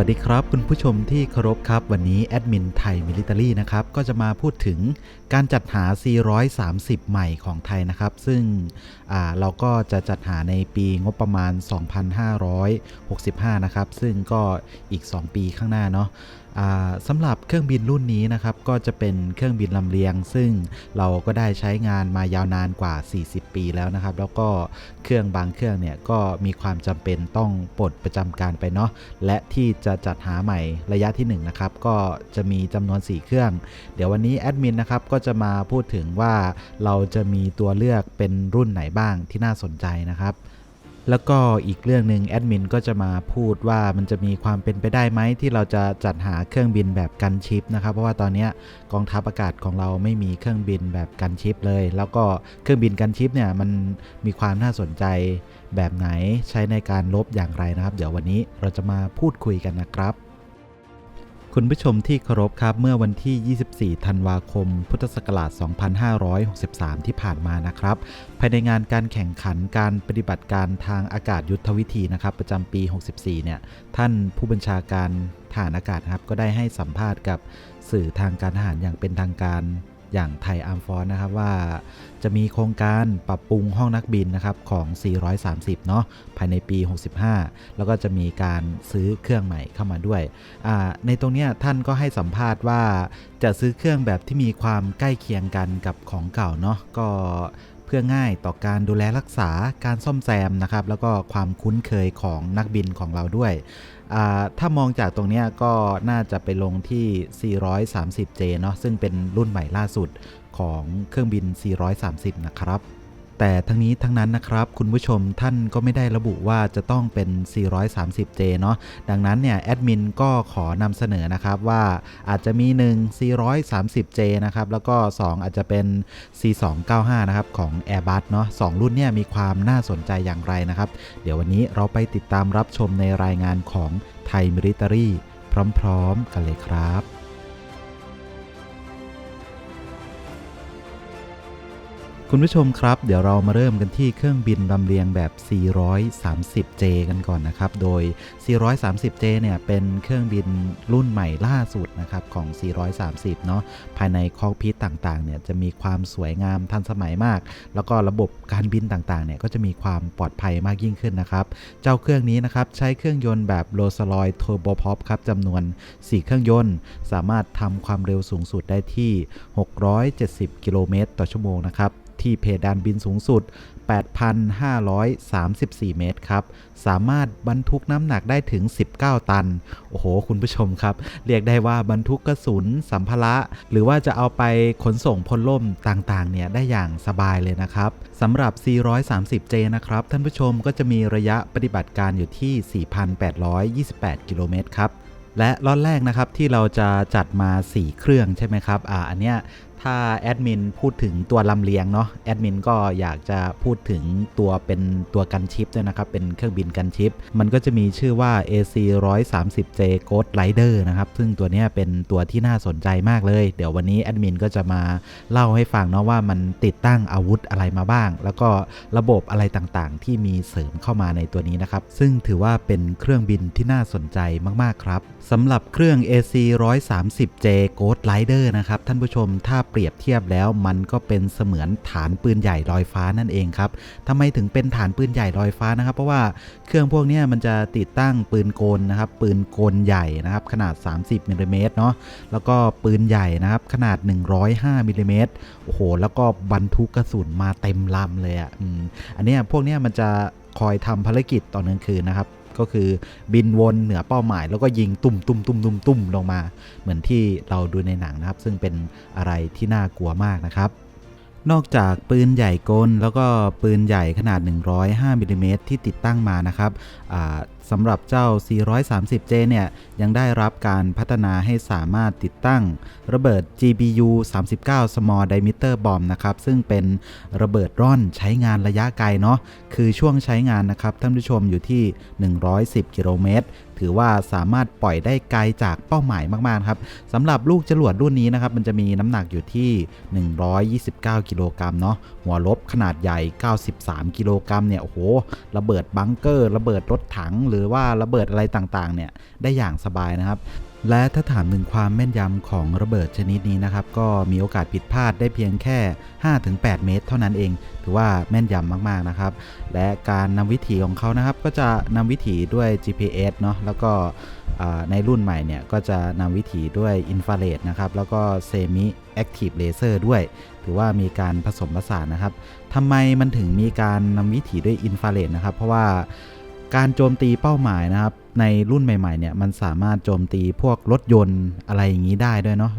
วัสดีครับ คุณผู้ชมที่เคารพครับ วันนี้แอดมินไทยมิลิเตอรี่นะครับ ก็จะมาพูดถึงการจัดหา C130 ใหม่ของไทยนะครับ ซึ่งเราก็จะจัดหาในปีงบประมาณ 2565 นะครับ ซึ่งก็อีก 2 ปีข้างหน้าเนาะ สำหรับเครื่องบินรุ่นนี้นะครับก็จะเป็นเครื่องบินลำเลียง ซึ่งเราก็ได้ใช้งานมายาวนานกว่า 40 ปีแล้วนะครับ แล้วก็เครื่องบางเครื่องเนี่ยก็มีความจำเป็นต้องปลดประจำการไปเนาะและที่จะจัดหาใหม่ระยะที่1นงนะครับก็จะมีจำนวน 4 เครื่อง เดี๋ยววันนี้แอดมินนะครับก็จะมาพูดถึงว่าเราจะมีตัวเลือกเป็นรุ่นไหนบ้างที่น่าสนใจนะครับ แล้วก็อีกเรื่องหนึ่งแอดมินก็จะมาพูดว่ามันจะมีความเป็นไปได้ไหมที่เราจะจัดหาเครื่องบินแบบกันชิปนะครับ เพราะว่าตอนนี้กองทัพอากาศของเราไม่มีเครื่องบินแบบกันชิปเลย แล้วก็เครื่องบินกันชิปเนี่ยมันมีความน่าสนใจแบบไหนใช้ในการลบอย่างไรนะครับ เดี๋ยววันนี้เราจะมาพูดคุยกันนะครับ คุณผู้ชมที่เคารพครับเมื่อวันที่ 24 ธันวาคม พุทธศักราช 2563 ที่ผ่านมานะครับ ภายในงานการแข่งขันการปฏิบัติการทางอากาศยุทธวิธีนะครับ ประจำปี 64 เนี่ย ท่านผู้บัญชาการฐานอากาศครับก็ได้ให้สัมภาษณ์กับสื่อทางการทหารอย่างเป็นทางการ อย่างไทยอาร์มฟอร์นะครับว่าจะมีโครงการปรับปรุงห้องนักบินนะครับของ 430 เนาะภายในปี 65 แล้วก็จะมีการซื้อเครื่องใหม่เข้ามาด้วย ในตรงนี้ท่านก็ให้สัมภาษณ์ว่าจะซื้อเครื่องแบบที่มีความใกล้เคียงกันกับของเก่าเนาะก็ เพื่อง่ายต่อการดูแลรักษาการซ่อมแซมนะครับแล้วก็ความคุ้นเคยของนักบินของเราด้วย ถ้ามองจากตรงนี้ก็น่าจะไปลงที่ 430J เนาะซึ่งเป็นรุ่นใหม่ล่าสุดของเครื่องบิน 430 นะครับ แต่ทั้งนี้ทั้งนั้นนะครับ คุณผู้ชมท่านก็ไม่ได้ระบุว่าจะต้องเป็น 430J เนาะดังนั้นเนี่ยแอดมินก็ขอนำเสนอนะครับว่าอาจจะมี 1 430J นะครับแล้วก็ 2 อาจจะเป็น C295 นะครับของ Airbus เนาะสองรุ่นเนี่ยมีความน่าสนใจอย่างไรนะครับ เดี๋ยววันนี้เราไปติดตามรับชมในรายงานของไทยมิลิตอรี่พร้อม ๆ กันเลยครับ คุณผู้ชมครับ เดี๋ยวเรามาเริ่มกันที่เครื่องบินลำเลียงแบบ 430J กันก่อนนะครับ โดย 430J เนี่ยเป็นเครื่องบินรุ่นใหม่ล่าสุดนะครับของ 430 เนาะ ภายในคอกพิทต่างๆ เนี่ยจะมีความสวยงามทันสมัยมาก แล้วก็ระบบการบินต่างๆ เนี่ยก็จะมีความปลอดภัยมากยิ่งขึ้นนะครับ เจ้าเครื่องนี้นะครับใช้เครื่องยนต์แบบโรสลอยเทอร์โบพอปครับจำนวน 4 เครื่องยนต์ สามารถทำความเร็วสูงสุดได้ที่ 670 กิโลเมตรต่อชั่วโมงนะครับ ที่เพดานบินสูงสุด 8,534 เมตรครับ สามารถบรรทุกน้ำหนักได้ถึง 19 ตัน โอ้โห คุณผู้ชมครับ เรียกได้ว่าบรรทุกกระสุนสัมภาระ หรือว่าจะเอาไปขนส่งพลล่มต่างๆ เนี่ย ได้อย่างสบายเลยนะครับสำหรับ 430J นะครับ ท่านผู้ชมก็จะมีระยะปฏิบัติการอยู่ที่ 4,828 กิโลเมตรครับและล็อตแรกนะครับที่เราจะจัดมา 4 เครื่องใช่ไหมครับ อ่า อันเนี้ย ถ้าแอดมินพูดถึงตัวลำเลียงเนาะแอดมินก็อยากจะพูดถึงตัวเป็นตัวกันชิปด้วยนะครับ เป็นเครื่องบินกันชิป มันก็จะมีชื่อว่า AC 130J Ghost Rider นะครับ ซึ่งตัวนี้เป็นตัวที่น่าสนใจมากเลย เดี๋ยววันนี้แอดมินก็จะมาเล่าให้ฟังเนาะว่ามันติดตั้งอาวุธอะไรมาบ้าง แล้วก็ระบบอะไรต่างๆ ที่มีเสริมเข้ามาในตัวนี้นะครับ ซึ่งถือว่าเป็นเครื่องบินที่น่าสนใจมากๆครับสำหรับเครื่อง AC 130J Ghost Rider นะครับท่านผู้ชมถ้าเปรียบเทียบแล้วมันก็เป็นเสมือนฐานปืนใหญ่ลอยฟ้านั่นเองครับทำไมถึงเป็นฐานปืนใหญ่ลอยฟ้านะครับ เพราะว่าเครื่องพวกนี้มันจะติดตั้งปืนกลนะครับ ปืนกลใหญ่นะครับ ขนาด 30มิลลิเมตรเนาะแล้วก็ปืนใหญ่นะครับ ขนาด 105มิลลิเมตรโอ้โห แล้วก็บรรทุกกระสุนมาเต็มลำเลยอะอันนี้พวกนี้มันจะ คอยทำภารกิจตอนกลางคืนนะครับ ก็คือบินวนเหนือเป้าหมาย แล้วก็ยิงตุ่มตุ่มตุ่มตุ่มตุ่มลงมา เหมือนที่เราดูในหนังนะครับ ซึ่งเป็นอะไรที่น่ากลัวมากนะครับนอกจากปืนใหญ่กลแล้วก็ปืนใหญ่ขนาด 105มิลลิเมตรที่ติดตั้งมานะครับอ่า สำหรับเจ้า 430J เนี่ยยังได้รับการพัฒนาให้สามารถติดตั้ง ระเบิด GBU 39 Small Diameter Bomb นะครับ ซึ่งเป็นระเบิดร่อนใช้งานระยะไกลเนาะคือช่วงใช้งานนะครับท่านผู้ชมอยู่ที่ 110 กิโลเมตรถือว่าสามารถปล่อยได้ไกลจากเป้าหมายมากๆครับสำหรับลูกจรวดรุ่นนี้นะครับ มันจะมีน้ำหนักอยู่ที่ 129 กิโลกรัมเนาะหัวลบขนาดใหญ่ 93 กิโลกรัมเนี่ยโอ้โหระเบิดบังเกอร์ ระเบิดรถถังหรือว่าระเบิดอะไรต่างๆเนี่ยได้อย่างสบายนะครับ และถ้าถามถึงความแม่นยำของระเบิดชนิดนี้นะครับ ก็มีโอกาสผิดพลาดได้เพียงแค่ 5-8 เมตร เท่านั้นเอง ถือว่าแม่นยำมากๆนะครับ และการนำวิถีของเขานะครับ ก็จะนำวิถีด้วย GPS เนาะแล้วก็ในรุ่นใหม่เนี่ยก็จะนำวิถีด้วยอินฟราเรดนะครับ แล้วก็เซมิแอคทีฟเลเซอร์ด้วย ถือว่ามีการผสมผสานนะครับทำไมมันถึงมีการนำวิถีด้วยอินฟราเรดนะครับ เพราะว่า การโจมตีเป้าหมายนะครับ ในรุ่นใหม่ๆเนี่ยมันสามารถโจมตีพวกรถยนต์อะไรอย่างนี้ได้ด้วยเนาะ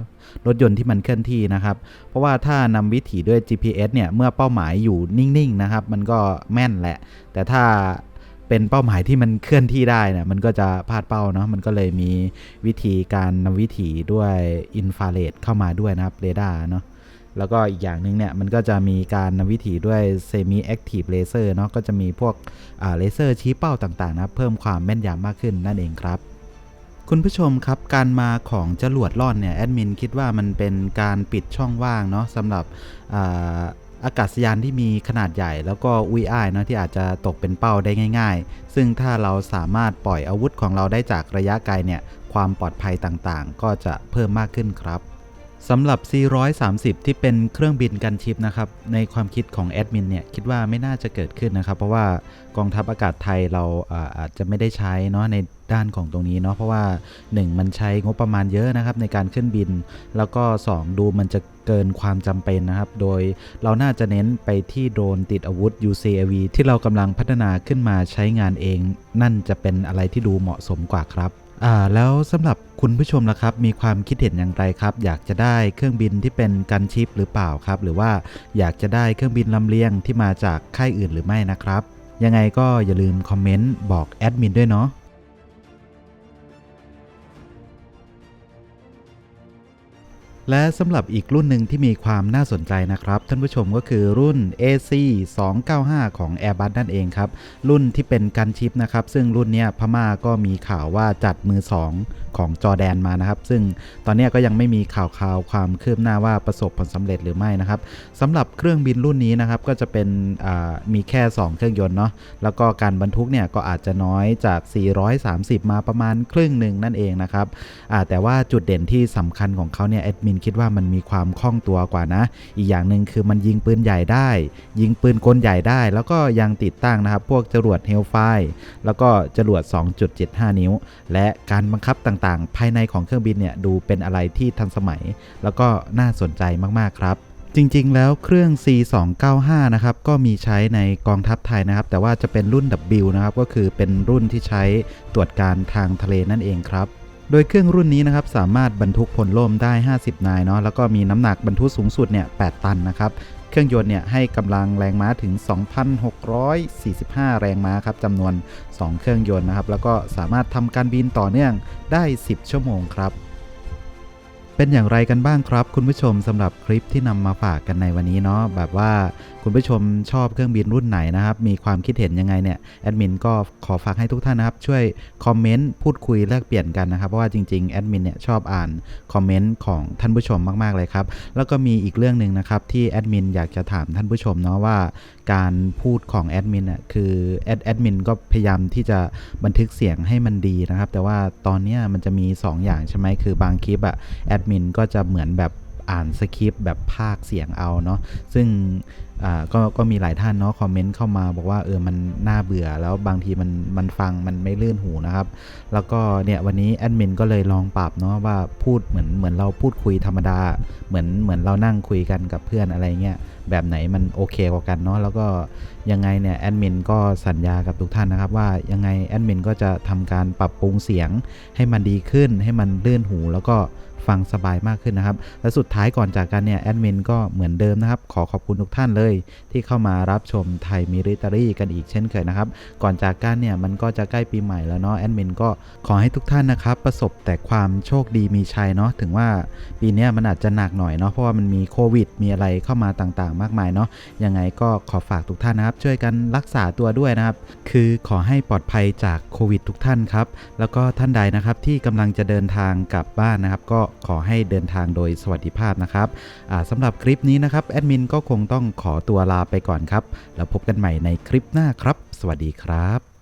รถยนต์ที่มันเคลื่อนที่นะครับ เพราะว่าถ้านำวิถีด้วย GPS เนี่ยเมื่อเป้าหมายอยู่นิ่งๆนะครับ มันก็แม่นแหละ แต่ถ้าเป็นเป้าหมายที่มันเคลื่อนที่ได้เนี่ยมันก็จะพลาดเป้าเนาะมันก็เลยมีวิธีการนำวิถีด้วยอินฟราเรดเข้ามาด้วยนะครับเรดาร์เนาะ แล้วก็อีกอย่างหนึ่งเนี่ยมันก็จะมีการนำวิถีด้วยเซมิแอคทีฟเลเซอร์เนาะก็จะมีพวกเลเซอร์ชี้เป้าต่างๆนะเพิ่มความแม่นยำมากขึ้นนั่นเองครับคุณผู้ชมครับการมาของจรวดล่อนเนี่ยแอดมินคิดว่ามันเป็นการปิดช่องว่างเนาะสำหรับอาอากาศยานที่มีขนาดใหญ่แล้วก็อุ้ยอ้ายเนาะที่อาจจะตกเป็นเป้าได้ง่าย ๆ ซึ่งถ้าเราสามารถปล่อยอาวุธของเราได้จากระยะไกลเนี่ยความปลอดภัยต่างๆ ก็จะเพิ่มมากขึ้นครับ สำหรับ C130 ที่เป็นเครื่องบินกันชิปนะครับ ในความคิดของแอดมินเนี่ย คิดว่าไม่น่าจะเกิดขึ้นนะครับ เพราะว่ากองทัพอากาศไทยเราอาจจะไม่ได้ใช้เนาะในด้านของตรงนี้เนาะเพราะว่า 1 มันใช้งบประมาณเยอะนะครับ ในการขึ้นบิน แล้วก็ 2 ดูมันจะเกินความจำเป็นนะครับ โดยเราน่าจะเน้นไปที่โดรนติดอาวุธ UCAV ที่เรากำลังพัฒนาขึ้นมาใช้งานเอง นั่นจะเป็นอะไรที่ดูเหมาะสมกว่าครับ อ่าแล้วสำหรับคุณผู้ชมล่ะครับ มีความคิดเห็นอย่างไรครับ อยากจะได้เครื่องบินที่เป็นกันชิปหรือเปล่าครับ หรือว่าอยากจะได้เครื่องบินลำเลียงที่มาจากค่ายอื่นหรือไม่นะครับ ยังไงก็อย่าลืมคอมเมนต์บอกแอดมินด้วยเนาะ และสำหรับอีกรุ่นหนึ่งที่มีความน่าสนใจนะครับ ท่านผู้ชมก็คือรุ่น AC 295 ของ Airbus นั่นเองครับ รุ่นที่เป็นกันชิปนะครับ ซึ่งรุ่นนี้พม่าก็มีข่าวว่าจัดมือ 2 ของจอแดนมานะครับ ซึ่งตอนนี้ก็ยังไม่มีข่าวข่าวความคืบหน้าว่าประสบผลสำเร็จหรือไม่นะครับสำหรับเครื่องบินรุ่นนี้นะครับก็จะเป็นมีแค่ 2 เครื่องยนต์เนาะแล้วก็การบรรทุกเนี่ยก็อาจจะน้อยจาก 430 มาประมาณครึ่งหนึ่งนั่นเองนะครับแต่ว่าจุดเด่นที่สำคัญของเขาเนี่ยแอดมินคิดว่ามันมีความคล่องตัวกว่านะ อีกอย่างหนึ่งคือมันยิงปืนใหญ่ได้ ยิงปืนกลใหญ่ได้ แล้วก็ยังติดตั้งนะครับ พวกจรวดเฮลไฟแล้วก็จรวด 2.75 นิ้ว และการบังคับต่างๆ ภายในของเครื่องบินเนี่ยดูเป็นอะไรที่ทันสมัย แล้วก็น่าสนใจมากๆครับจริง ๆ แล้วเครื่อง C295 นะครับ ก็มีใช้ในกองทัพไทยนะครับ แต่ว่าจะเป็นรุ่น W นะครับ ก็คือเป็นรุ่นที่ใช้ตรวจการทางทะเลนั่นเองครับ โดยเครื่องรุ่นนี้นะครับสามารถบรรทุกพลล่มได้ 50 นายเนาะแล้วก็มีน้ำหนักบรรทุกสูงสุดเนี่ย 8 ตันนะครับ เครื่องยนต์เนี่ยให้กำลังแรงม้าถึง 2,645 แรงม้าครับจำนวน 2 เครื่องยนต์นะครับ แล้วก็สามารถทำการบินต่อเนื่องได้ 10 ชั่วโมงครับ เป็นอย่างไรกันบ้างครับ คุณผู้ชมสำหรับคลิปที่นำมาฝากกันในวันนี้เนาะแบบว่าคุณผู้ชมชอบเครื่องบินรุ่นไหนนะครับ มีความคิดเห็นยังไงเนี่ยแอดมินก็ขอฝากให้ทุกท่านนะครับ ช่วยคอมเมนต์พูดคุยแลกเปลี่ยนกันนะครับ เพราะว่าจริงๆแอดมินเนี่ยชอบอ่านคอมเมนต์ของท่านผู้ชมมากๆเลยครับ แล้วก็มีอีกเรื่องหนึ่งนะครับที่แอดมินอยากจะถามท่านผู้ชมเนาะว่า การพูดของแอดมินอะคือแอดแอดมินก็พยายามที่จะบันทึกเสียงให้มันดีนะครับ แต่ว่าตอนเนี้ยมันจะมี 2 อย่างใช่ไหมคือบางคลิปอะแอดมินก็จะเหมือนแบบอ่านสคริปต์แบบภาคเสียงเอาเนาะซึ่งอ่าก็ก็มีหลายท่านเนาะคอมเมนต์เข้ามาบอกว่าเออมันน่าเบื่อแล้วบางทีมันมันฟังมันไม่ลื่นหูนะครับ แล้วก็เนี่ยวันนี้แอดมินก็เลยลองปรับเนาะว่าพูดเหมือนเหมือนเราพูดคุยธรรมดา เหมือนเหมือนเรานั่งคุยกันกับเพื่อนอะไรเงี้ย แบบไหนมันโอเคกว่ากันเนาะแล้วก็ยังไงเนี่ยแอดมินก็สัญญากับทุกท่านนะครับ ว่ายังไงแอดมินก็จะทำการปรับปรุงเสียงให้มันดีขึ้นให้มันลื่นหูแล้วก็ ฟังสบายมากขึ้นนะครับ และสุดท้ายก่อนจากกันเนี่ยแอดมินก็เหมือนเดิมนะครับ ขอขอบคุณทุกท่านเลย ที่เข้ามารับชมไทยมิริตารีกันอีกเช่นเคยนะครับ ก่อนจากกันเนี่ยมันก็จะใกล้ปีใหม่แล้วเนาะแอดมินก็ขอให้ทุกท่านนะครับประสบแต่ความโชคดีมีชัยเนาะถึงว่าปีนี้มันอาจจะหนักหน่อยเนาะเพราะว่ามันมีโควิด มีอะไรเข้ามาต่างๆ มากมายเนาะยังไงก็ขอฝากทุกท่านนะครับช่วยกันรักษาตัวด้วยนะครับคือขอให้ปลอดภัยจากโควิดทุกท่านครับแล้วก็ท่านใดนะครับที่กำลังจะเดินทางกลับบ้านนะครับ ก็ขอให้เดินทางโดยสวัสดิภาพนะครับสำหรับคลิปนี้นะครับแอดมินก็คงต้องขอตัวลาไปก่อนครับ แล้วพบกันใหม่ในคลิปหน้าครับ สวัสดีครับ